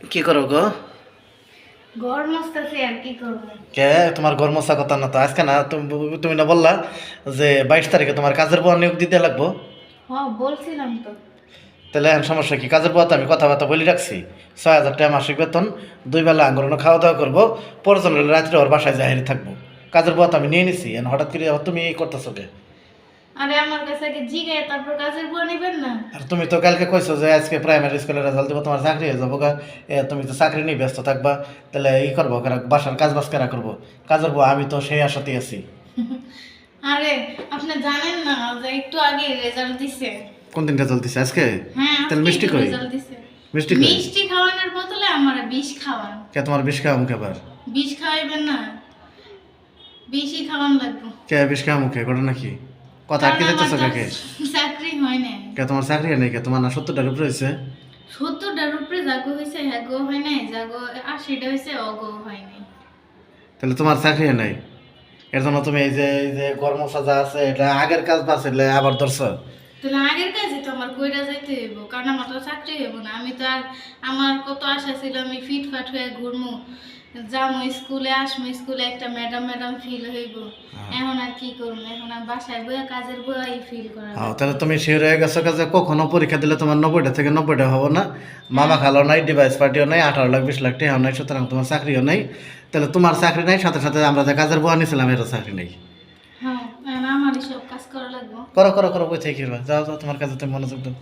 কি করো গো? কি তোমার কথা না তো আজকে না তুমি- না বললা যে বাইশ তারিখে তোমার কাজের নিয়োগ দিতে লাগবো? বলছিলাম তো। তাহলে এখন সমস্যা কি? কাজের আমি কথাবার্তা বলে রাখছি। ছয় হাজার টাকা মাসিক বেতন দুই বেলা আঙ্গরণ খাওয়া দাওয়া করব রাত্রে ওর বাসায় জাহির থাকব। কাজের তো আমি নিয়ে নিছি এখন হঠাৎ করে তুমি এই করতেছো কে? আরে আমার কাছে আগে জিগায় তারপর কাজের বুয়া নেবেন না। আর তুমি তো কালকে কইছো যে আজকে প্রাইমারি স্কুলের রেজাল্ট দেবো তোমার চাকরি হয়ে যাব গা। এ, তুমি তো চাকরি নিয়ে ব্যস্ত থাকবা তাহলে এই করব কারা বাসার কাজ বাজ কারা করব? কাজের বউ আমি তো সেই আশাতেই আছি। আরে আপনি জানেন না যে একটু আগে রেজাল্ট দিছে। কোন দিন রেজাল্ট দিছে? আজকে? হ্যাঁ তাহলে মিষ্টি কই? রেজাল্ট দিছে। মিষ্টি কই? মিষ্টি খাওয়ানোর বদলে আমার বিষ খাওয়ান। কে তোমার বিষ খাওয়া মুখে আবার? বিষ খাওয়াইবেন না। বেশি খাওয়ান লাগবে। কে বিষ খাওয়া মুখে? করে নাকি কথা আটকে যেতেছো আমার কে তো চাকরি হয় না কে তোমার চাকরি নাই কে? তোমার না সত্তরটার উপরে হয়েছে? সত্তরটার উপরে জাগো হয়েছে হ্যাগো হয় নাই জাগো আশিটা হয়েছে অগো হয় নাই। তাহলে তোমার চাকরি নাই? এর জন্য তুমি এই যে এই যে কর্মসাজা আছে এটা আগের কাজ বাস এলে আবার ধরছো। তাহলে আগের তো আমার কইরা যাইতে হইব কারণ আমার তো চাকরি হইব না। আমি তো আর আমার কত আশা ছিল আমি ফিটফাট হয়ে ঘুরমু। যামু স্কুলে আসমু স্কুলে একটা ম্যাডাম ম্যাডাম ফিল হইব। এখন আর কি করব এখন আর বাসায় বইয়া কাজের বই ফিল করা হ্যাঁ তাহলে তুমি শিওর হয়ে গেছো কাজে কখনো পরীক্ষা দিলে তোমার নব্বইটা থেকে নব্বইটা হব না? মামা খালো নাই ডিভাইস পার্টিও নাই আঠারো লাখ বিশ লাখ টাকাও নাই সুতরাং তোমার চাকরিও নাই। তাহলে তোমার চাকরি নাই সাথে সাথে আমরা যে কাজের বয়া নিয়েছিলাম এরও চাকরি নেই। করো করো করো বই থেকে যাও যাও তোমার কাজে মনোযোগ দাও।